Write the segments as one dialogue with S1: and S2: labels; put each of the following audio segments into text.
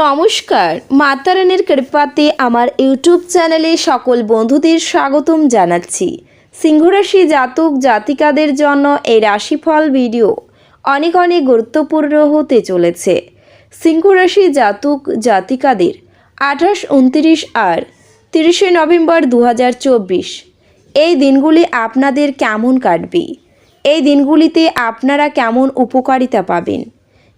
S1: নমস্কার, মাতারানের কৃপাতে আমার ইউটিউব চ্যানেলে সকল বন্ধুদের স্বাগতম জানাচ্ছি। সিংহরাশি জাতক, জাতিকাদের জন্য এই রাশিফল ভিডিও অনেক অনেক গুরুত্বপূর্ণ হতে চলেছে। সিংহরাশি জাতক, জাতিকাদের আঠাশ, উনত্রিশ আর তিরিশে নভেম্বর দু হাজার চব্বিশ, এই দিনগুলি আপনাদের কেমন কাটবে? এই দিনগুলিতে আপনারা কেমন উপকারিতা পাবেন?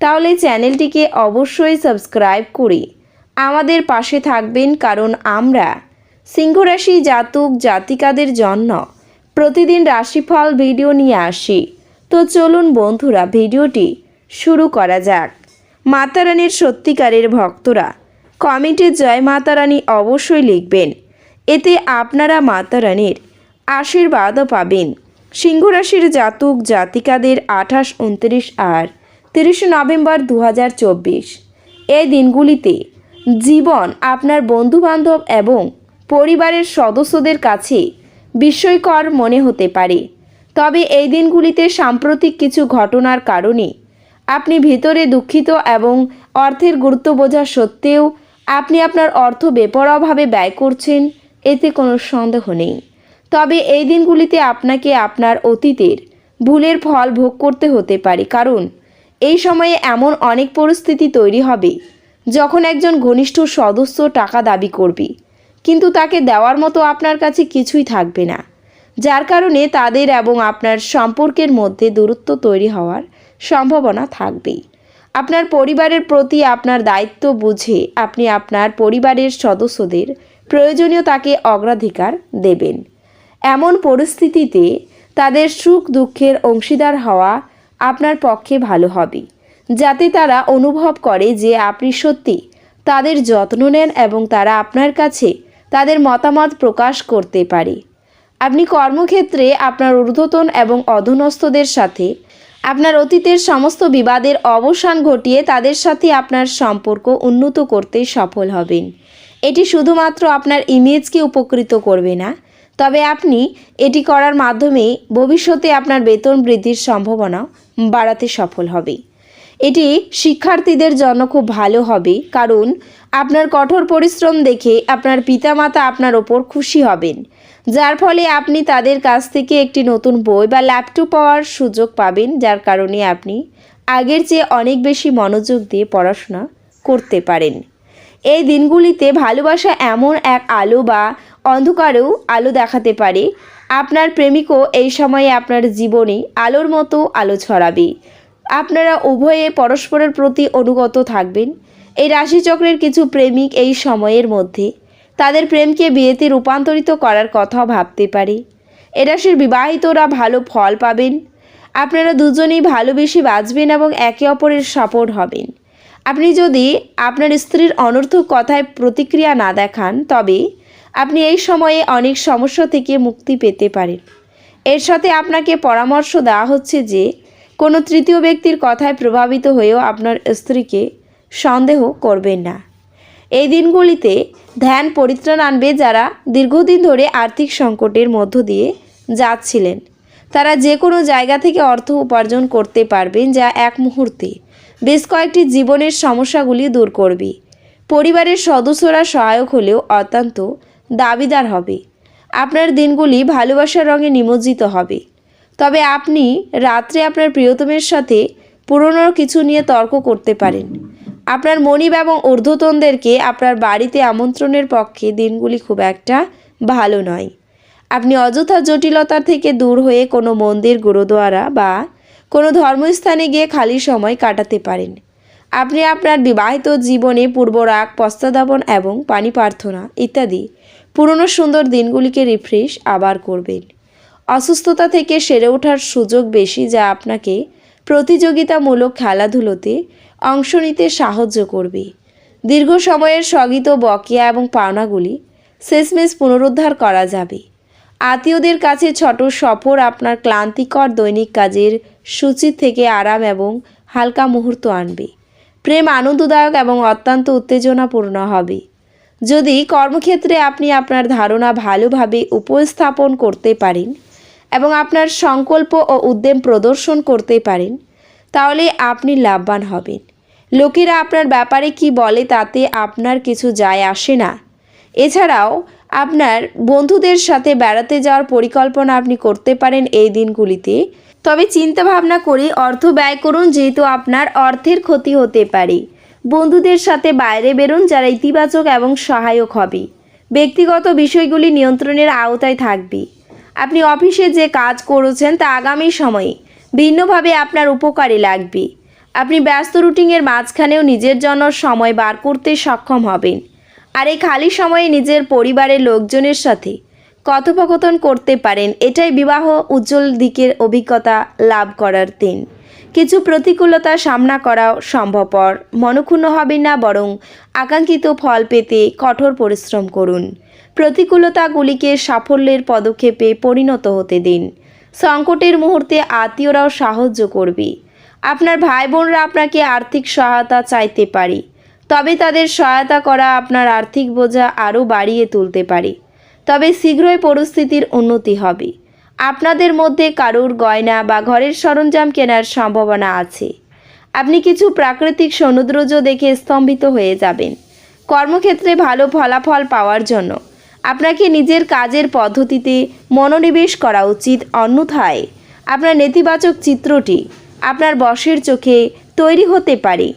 S1: তাহলে চ্যানেলটিকে অবশ্যই সাবস্ক্রাইব করে। আমাদের পাশে থাকবেন কারণ আমরা সিংহরাশি জাতক জাতিকাদের জন্য প্রতিদিন রাশিফল ভিডিও নিয়ে আসি। তো চলুন বন্ধুরা, ভিডিওটি শুরু করা যাক। মাতারানির সত্যিকারের ভক্তরা, কমেন্টে জয় মাতারানী অবশ্যই লিখবেন। এতে আপনারা মাতারানীর আশীর্বাদও পাবেন। সিংহরাশির জাতক জাতিকাদের আঠাশ, উনত্রিশ আর তিরিশে নভেম্বর দু হাজার চব্বিশ। এই দিনগুলিতে জীবন আপনার বন্ধুবান্ধব এবং পরিবারের সদস্যদের কাছে বিস্ময়কর মনে হতে পারে। তবে এই দিনগুলিতে সাম্প্রতিক কিছু ঘটনার কারণে আপনি ভিতরে দুঃখিত এবং অর্থের গুরুত্ব বোঝা সত্ত্বেও আপনি আপনার অর্থ বেপরোয়াভাবে ব্যয় করছেন, এতে কোনো সন্দেহ নেই। তবে এই দিনগুলিতে আপনাকে আপনার অতীতের ভুলের ফল ভোগ করতে হতে পারে, কারণ এই সময়ে এমন অনেক পরিস্থিতি তৈরি হবে যখন একজন ঘনিষ্ঠ সদস্য টাকা দাবি করবে। কিন্তু তাকে দেওয়ার মতো আপনার কাছে কিছুই থাকবে না, যার কারণে তাদের এবং আপনার সম্পর্কের মধ্যে দূরত্ব তৈরি হওয়ার সম্ভাবনা থাকবেই। আপনার পরিবারের প্রতি আপনার দায়িত্ব বুঝে আপনি আপনার পরিবারের সদস্যদের প্রয়োজনীয়তাকে অগ্রাধিকার দেবেন। এমন পরিস্থিতিতে তাদের সুখ দুঃখের অংশীদার হওয়া আপনার পক্ষে ভালো হবে। যাতে তারা অনুভব করে যে আপনি সত্যি। তাদের যত্ন নেন এবং তারা আপনার কাছে তাদের মতামত প্রকাশ করতে পারে। আপনি কর্মক্ষেত্রে আপনার ঊর্ধ্বতন এবং অধীনস্থদের সাথে, আপনার অতীতের সমস্ত বিবাদের অবসান ঘটিয়ে তাদের সাথে আপনার সম্পর্ক উন্নত করতে সফল হবেন। এটি শুধুমাত্র আপনার ইমেজকে উপকৃত করবে না তবে আপনি এটি করার মাধ্যমে ভবিষ্যতে আপনার বেতন বৃদ্ধির সম্ভাবনা বাড়াতে সফল হবে। এটি শিক্ষার্থীদের জন্য খুব ভালো হবে, কারণ আপনার কঠোর পরিশ্রম দেখে আপনার পিতামাতা আপনার ওপর খুশি হবেন, যার ফলে আপনি তাদের কাছ থেকে একটি নতুন বই বা ল্যাপটপ পাওয়ার সুযোগ পাবেন, যার কারণে আপনি আগের চেয়ে অনেক বেশি মনোযোগ দিয়ে পড়াশোনা করতে পারেন। এই দিনগুলিতে ভালোবাসা এমন এক আলো বা অন্ধকারেও আলো দেখাতে পারে। আপনার প্রেমিকও এই সময়ে আপনার জীবনে আলোর মতো আলো ছড়াবে। আপনারা উভয়ে পরস্পরের প্রতি অনুগত থাকবেন। এই রাশিচক্রের কিছু প্রেমিক এই সময়ের মধ্যে তাদের প্রেমকে বিয়েতে রূপান্তরিত করার কথা ভাবতে পারে। এ রাশির বিবাহিতরা ভালো ফল পাবেন। আপনারা দুজনেই ভালোবেসে বাঁচবেন এবং একে অপরের সাপোর্ট হবেন। আপনি যদি আপনার স্ত্রীর অনর্থক কথায় প্রতিক্রিয়া না দেখান, তবে আপনি এই সময়ে অনেক সমস্যা থেকে মুক্তি পেতে পারেন। এর সাথে আপনাকে পরামর্শ দেওয়া হচ্ছে যে, কোনো তৃতীয় ব্যক্তির কথায় প্রভাবিত হয়েও আপনার স্ত্রীকে সন্দেহ করবেন না। এই দিনগুলিতে ধ্যান পরিত্রাণ আনবে যারা দীর্ঘদিন ধরে আর্থিক সংকটের মধ্য দিয়ে যাচ্ছিলেন। তারা যে কোনো জায়গা থেকে অর্থ উপার্জন করতে পারবেন যা এক মুহূর্তে বেশ কয়েকটি জীবনের সমস্যাগুলি দূর করবে। পরিবারের সদস্যরা সহায়ক হলেও অত্যন্ত দাবিদার হবে। আপনার দিনগুলি ভালোবাসার রঙে নিমজ্জিত হবে। তবে আপনি রাত্রে আপনার প্রিয়তমের সাথে পুরনো কিছু নিয়ে তর্ক করতে পারেন। আপনার মনিব এবং ঊর্ধ্বতনদেরকে আপনার বাড়িতে আমন্ত্রণের পক্ষে দিনগুলি খুব একটা ভালো নয়। আপনি অযথা জটিলতা থেকে দূর হয়ে কোনো মন্দির, গুরুদুয়ারা বা কোনো ধর্মস্থানে গিয়ে খালি সময় কাটাতে পারেন। আপনি আপনার বিবাহিত জীবনে পূর্বরাগ, পশ্চাদাপন এবং পানি প্রার্থনা ইত্যাদি পুরনো সুন্দর দিনগুলিকে রিফ্রেশ আবার করবেন। অসুস্থতা থেকে সেরে ওঠার সুযোগ বেশি যা আপনাকে প্রতিযোগিতামূলক খেলাধুলোতে অংশ নিতে সাহায্য করবে। দীর্ঘ সময়ের স্থগিত বকেয়া এবং পাওনাগুলি শেষমেশ পুনরুদ্ধার করা যাবে। আত্মীয়দের কাছে ছোট সফর আপনার ক্লান্তিকর দৈনিক কাজের সূচি থেকে আরাম এবং হালকা মুহূর্ত আনবে। প্রেম আনন্দদায়ক এবং অত্যন্ত উত্তেজনাপূর্ণ হবে। যদি কর্মক্ষেত্রে আপনি আপনার ধারণা ভালোভাবে উপস্থাপন করতে পারেন এবং আপনার সংকল্প ও উদ্যম প্রদর্শন করতে পারেন, তাহলে আপনি লাভবান হবেন। লোকেরা আপনার ব্যাপারে কি বলে তাতে আপনার কিছু যায় আসে না। এছাড়াও আপনার বন্ধুদের সাথে বেড়াতে যাওয়ার পরিকল্পনা আপনি করতে পারেন এই দিনগুলিতে। তবে চিন্তা ভাবনা করে অর্থ ব্যয় করুন, যেহেতু আপনার অর্থের ক্ষতি হতে পারে। বন্ধুদের সাথে বাইরে বেরোন যারা ইতিবাচক এবং সহায়ক হবে। ব্যক্তিগত বিষয়গুলি নিয়ন্ত্রণের আওতায় থাকবে। আপনি অফিসে যে কাজ করেছেন তা আগামী সময়ে ভিন্নভাবে আপনার উপকারে লাগবে। আপনি ব্যস্ত রুটিনের মাঝখানেও নিজের জন্য সময় বার করতে সক্ষম হবেন। আর এই খালি সময়ে নিজের পরিবারের লোকজনের সাথে কথোপকথন করতে পারেন। এটাই বিবাহ উজ্জ্বল দিকের অভিজ্ঞতা লাভ করার দিন। কিছু প্রতিকূলতা সামনা করাও সম্ভবপর। মনক্ষুণ্ণ হবেন না বরং আকাঙ্ক্ষিত ফল পেতে কঠোর পরিশ্রম করুন। প্রতিকূলতাগুলিকে সাফল্যের পদক্ষেপে পরিণত হতে দিন। সংকটের মুহূর্তে আত্মীয়রাও সাহায্য করবে। আপনার ভাই বোনরা আপনাকে আর্থিক সহায়তা চাইতে পারে। তবে তাদের সহায়তা করা আপনার আর্থিক বোঝা আরও বাড়িয়ে তুলতে পারে। তবে শীঘ্রই পরিস্থিতির উন্নতি হবে। আপনাদের মধ্যে কারুর গয়না বা ঘরের সরঞ্জাম কেনার সম্ভাবনা আছে। আপনি কিছু প্রাকৃতিক সৌন্দর্য দেখে স্তম্ভিত হয়ে যাবেন। কর্মক্ষেত্রে ভালো ফলাফল পাওয়ার জন্য আপনাকে নিজের কাজের পদ্ধতিতে মনোনিবেশ করা উচিত। অন্যথায় আপনার নেতিবাচক চিত্রটি আপনার বসের চোখে তৈরি হতে পারে।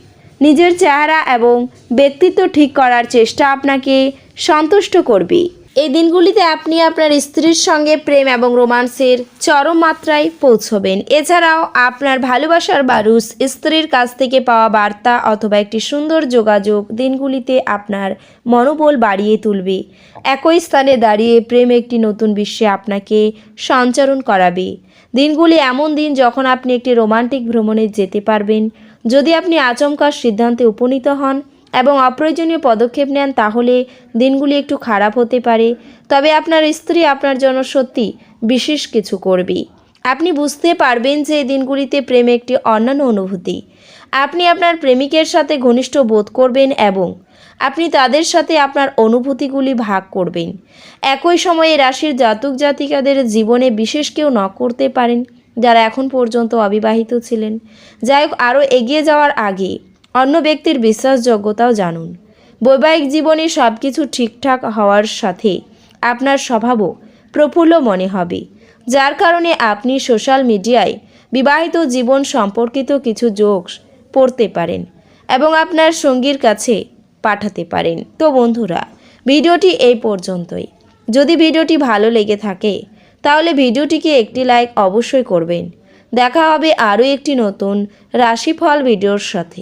S1: নিজের চেহারা এবং ব্যক্তিত্ব ঠিক করার চেষ্টা আপনাকে সন্তুষ্ট করবে। এই দিনগুলিতে আপনি আপনার স্ত্রীর সঙ্গে প্রেম এবং রোমান্সের চরম মাত্রায় পৌঁছবেন। এছাড়াও আপনার ভালোবাসার বারুস স্ত্রীর কাছ থেকে পাওয়া বার্তা অথবা একটি সুন্দর যোগাযোগ দিনগুলিতে আপনার মনোবল বাড়িয়ে তুলবে। একই স্থানে দাঁড়িয়ে প্রেম একটি নতুন বিশ্বে আপনাকে সঞ্চারণ করাবে। দিনগুলি এমন দিন যখন আপনি একটি রোমান্টিক ভ্রমণে যেতে পারবেন। যদি আপনি আচমকা সিদ্ধান্তে উপনীত হন এবং অপ্রয়োজনীয় পদক্ষেপ নেন তাহলে দিনগুলি একটু খারাপ হতে পারে। তবে আপনার স্ত্রী আপনার জন্য সত্যি বিশেষ কিছু করবে। আপনি বুঝতে পারবেন যে দিনগুলিতে প্রেম একটি অন্যান্য অনুভূতি। আপনি আপনার প্রেমিকের সাথে ঘনিষ্ঠ বোধ করবেন এবং আপনি তাদের সাথে আপনার অনুভূতিগুলি ভাগ করবেন। একই সময়ে রাশির জাতক জাতিকাদের জীবনে বিশেষ কেউ ন করতে পারেন, যারা এখন পর্যন্ত অবিবাহিত ছিলেন। যাই হোক, আরও এগিয়ে যাওয়ার আগে অন্য ব্যক্তির বিশ্বাসযোগ্যতাও জানুন। বৈবাহিক জীবনে সব কিছু ঠিকঠাক হওয়ার সাথে আপনার স্বভাবও প্রফুল্ল মনে হবে, যার কারণে আপনি সোশ্যাল মিডিয়ায় বিবাহিত জীবন সম্পর্কিত কিছু জোকস পড়তে পারেন এবং আপনার সঙ্গীর কাছে পাঠাতে পারেন। তো বন্ধুরা, ভিডিওটি এই পর্যন্তই। যদি ভিডিওটি ভালো লেগে থাকে, তাহলে ভিডিওটিকে একটি লাইক অবশ্যই করবেন। দেখা হবে আরও একটি নতুন রাশিফল ভিডিওর সাথে।